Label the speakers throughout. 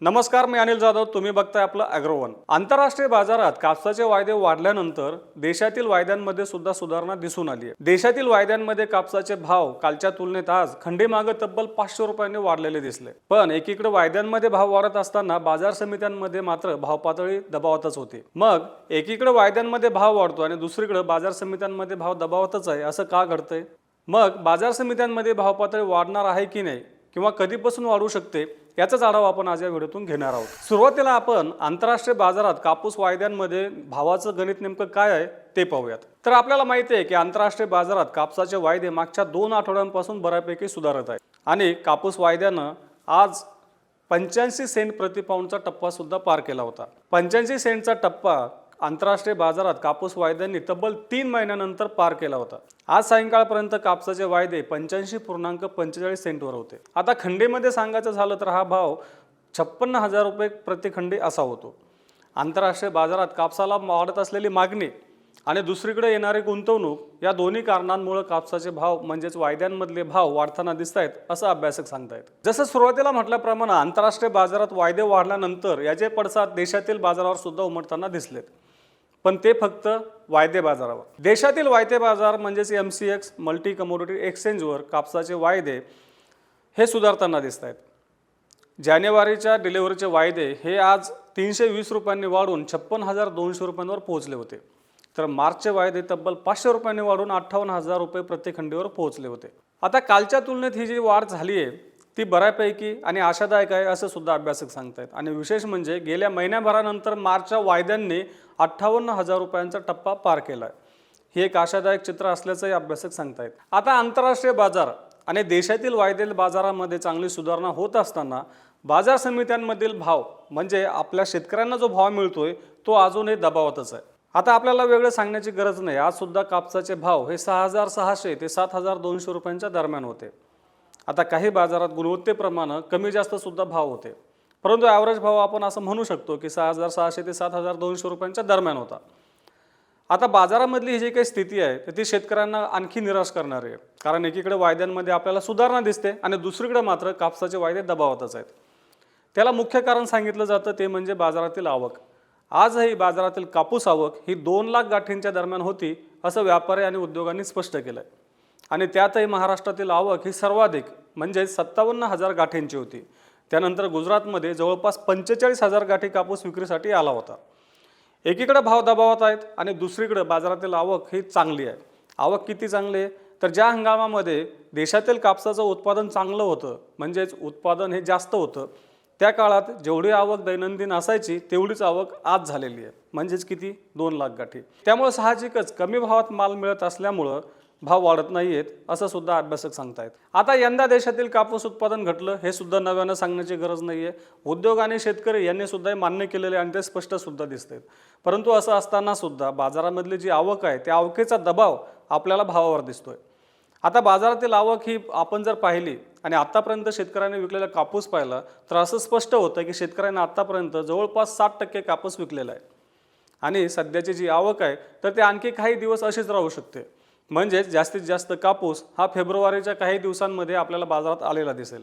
Speaker 1: नमस्कार मी अनिल जाधव. तुम्ही बघताय आपलं अॅग्रोवन. आंतरराष्ट्रीय बाजारात कापसाचे वायदे वाढल्यानंतर देशातील वायद्यांमध्ये सुद्धा सुधारणा दिसून आली आहे देशातील वायद्यांमध्ये कापसाचे भाव कालच्या तुलनेत आज खंडीमागे तब्बल पाचशे रुपयांनी वाढलेले दिसले. पण एकीकडे वायद्यांमध्ये भाव वाढत असताना बाजार समित्यांमध्ये मात्र भाव पातळी दबावातच होती. मग एकीकडे वायद्यांमध्ये भाव वाढतो आणि दुसरीकडे बाजार समित्यांमध्ये भाव दबावातच आहे. असं का घडतंय? मग बाजार समित्यांमध्ये भाव पातळी वाढणार आहे की नाही? किंवा कधीपासून वाढू शकते याचाच आढावा आपण आज या व्हिडिओतून घेणार आहोत. सुरुवातीला आपण आंतरराष्ट्रीय बाजारात कापूस वायद्यांमध्ये भावाचं गणित नेमकं काय आहे ते पाहूयात. तर आपल्याला माहिती आहे की आंतरराष्ट्रीय बाजारात कापसाचे वायदे मागच्या दोन आठवड्यांपासून बऱ्यापैकी सुधारत आहेत. आणि कापूस वायद्यानं आज पंच्याऐंशी सेंट प्रतिपाऊंडचा टप्पासुद्धा पार केला होता. पंच्याऐंशी सेंटचा टप्पा आंतरराष्ट्रीय बाजारात कापूस वायद्यांनी तब्बल तीन महिन्यानंतर पार केला होता. आज सायंकाळपर्यंत कापसाचे वायदे पंच्याऐंशी पूर्णांक पंचेचाळीस सेंटवर होते. आता खंडीमध्ये सांगायचं झालं तर हा भाव छप्पन्न हजार रुपये प्रतिखंडी असा होतो. आंतरराष्ट्रीय बाजारात कापसाला वाढत असलेली मागणी आणि दुसरीकडे येणारी गुंतवणूक या दोन्ही कारणांमुळे कापसाचे भाव म्हणजेच वायद्यांमधले भाव वाढताना दिसत आहेत असं अभ्यासक सांगतायत. जसं सुरुवातीला म्हटल्याप्रमाणे आंतरराष्ट्रीय बाजारात वायदे वाढल्यानंतर याचे पडसाद देशातील बाजारावर सुद्धा उमटताना दिसलेत. पण ते फक्त वायदे बाजारावर. देशातील वायदे बाजार म्हणजेच M C X multi commodity एक्सचेंजवर कापसाचे वायदे हे सुधारताना दिसत आहेत जानेवारीच्या डिलिव्हरीचे वायदे हे आज तीनशे वीस रुपयांनी वाढून छप्पन हजार दोनशे रुपयांवर पोहोचले होते. तर मार्चचे वायदे तब्बल पाचशे रुपयांनी वाढून अठ्ठावन्न हजार रुपये प्रतिखंडीवर पोहोचले होते. आता कालच्या तुलनेत ही जी वाढ झाली आहे ती बऱ्यापैकी आणि आशादायक आहे असं सुद्धा अभ्यासक सांगतायत. आणि विशेष म्हणजे गेल्या महिन्याभरानंतर मार्चच्या वायद्यांनी अठ्ठावन्न हजार रुपयांचा टप्पा पार केला आहे हे एक आशादायक चित्र असल्याचंही अभ्यासक सांगतायत. आता आंतरराष्ट्रीय बाजार आणि देशातील वायदेल बाजारामध्ये चांगली सुधारणा होत असताना बाजार समित्यांमधील भाव म्हणजे आपल्या शेतकऱ्यांना जो भाव मिळतोय तो अजूनही दबावातच आहे. आता आपल्याला वेगळं सांगण्याची गरज नाही. आज सुद्धा कापसाचे भाव हे सहा हजार सहाशे ते सात हजार दोनशे रुपयांच्या दरम्यान होते. आता काही बाजारात गुणवत्तेप्रमाणे कमी जास्त सुद्धा भाव होते. परंतु ॲव्हरेज भाव आपण असं म्हणू शकतो की सहा हजार सहाशे ते सात हजार दोनशे रुपयांच्या दरम्यान होता. आता बाजारामधली ही जी काही स्थिती आहे तर ती शेतकऱ्यांना आणखी निराश करणारी आहे. कारण एकीकडे वायद्यांमध्ये आपल्याला सुधारणा दिसते आणि दुसरीकडे मात्र कापसाचे वायदे दबावातच आहेत. त्याला मुख्य कारण सांगितलं जातं ते म्हणजे बाजारातील आवक. आजही बाजारातील कापूस आवक ही दोन लाख गाठींच्या दरम्यान होती असं व्यापारी आणि उद्योगांनी स्पष्ट केलं आहे आणि त्यातही महाराष्ट्रातील आवक ही सर्वाधिक म्हणजे सत्तावन्न हजार गाठींची होती. त्यानंतर गुजरातमध्ये जवळपास पंचेचाळीस हजार गाठी कापूस विक्रीसाठी आला होता. एकीकडे भाव दबावात आहेत आणि दुसरीकडे बाजारातील आवक ही चांगली आहे. आवक किती चांगली आहे? तर ज्या हंगामामध्ये देशातील कापसाचं उत्पादन चांगलं होतं म्हणजेच उत्पादन हे जास्त होतं त्या काळात जेवढी आवक दैनंदिन असायची तेवढीच आवक आज झालेली आहे. म्हणजेच किती? दोन लाख गाठी. त्यामुळे साहजिकच कमी भावात माल मिळत असल्यामुळं भाव वाढत नाही आहेत असं सुद्धा अभ्यासक सांगतायत. आता यंदा देशातील कापूस उत्पादन घटलं हे सुद्धा नव्यानं सांगण्याची गरज नाही आहे उद्योग आणि शेतकरी यांनी सुद्धा हे मान्य केलेले आणि ते स्पष्ट सुद्धा दिसतात परंतु असं असताना सुद्धा बाजारामधली जी आवक आहे त्या आवकेचा दबाव आपल्याला भावावर दिसतोय. आता बाजारातील आवक ही आपण जर पाहिली आणि आतापर्यंत शेतकऱ्यांनी विकलेला कापूस पाहिला तर असं स्पष्ट होतं की शेतकऱ्यांना आतापर्यंत जवळपास साठ टक्के कापूस विकलेला आहे. आणि सध्याची जी आवक आहे तर ते आणखी काही दिवस अशीच राहू शकते. म्हणजेच जास्तीत जास्त कापूस हा फेब्रुवारीच्या काही दिवसांमध्ये आपल्याला बाजारात आलेला दिसेल.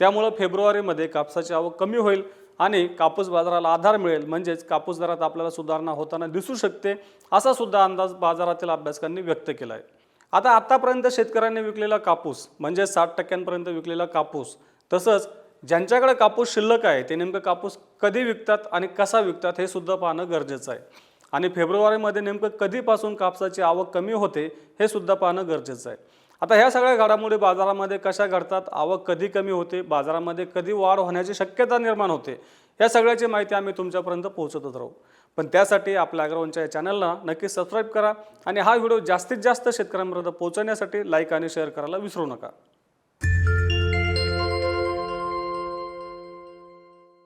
Speaker 1: त्यामुळं फेब्रुवारीमध्ये कापसाची आवक कमी होईल आणि कापूस बाजाराला आधार मिळेल. म्हणजेच कापूस दरात आपल्याला सुधारणा होताना दिसू शकते असा सुद्धा अंदाज बाजारातील अभ्यासकांनी व्यक्त केला आहे आता आतापर्यंत शेतकऱ्यांनी विकलेला कापूस म्हणजे साठ टक्क्यांपर्यंत विकलेला कापूस तसंच ज्यांच्याकडे कापूस शिल्लक आहे ते नेमकं कापूस कधी विकतात आणि कसा विकतात हे सुद्धा पाहणं गरजेचं आहे. आणि फेब्रुवारीमध्ये नेमकं कधीपासून कापसाची आवक कमी होते हे सुद्धा पाहणं गरजेचं आहे. आता ह्या सगळ्या घडामोडी बाजारामध्ये कशा घडतात आवक कधी कमी होते बाजारामध्ये कधी वाढ होण्याची शक्यता निर्माण होते या सगळ्याची माहिती आम्ही तुमच्यापर्यंत पोहोचतच राहू. पण त्यासाठी आपल्या अग्रवनच्या या चॅनलला नक्की सबस्क्राईब करा आणि हा व्हिडिओ जास्तीत जास्त शेतकऱ्यांपर्यंत पोहोचवण्यासाठी लाईक आणि शेअर करायला विसरू नका.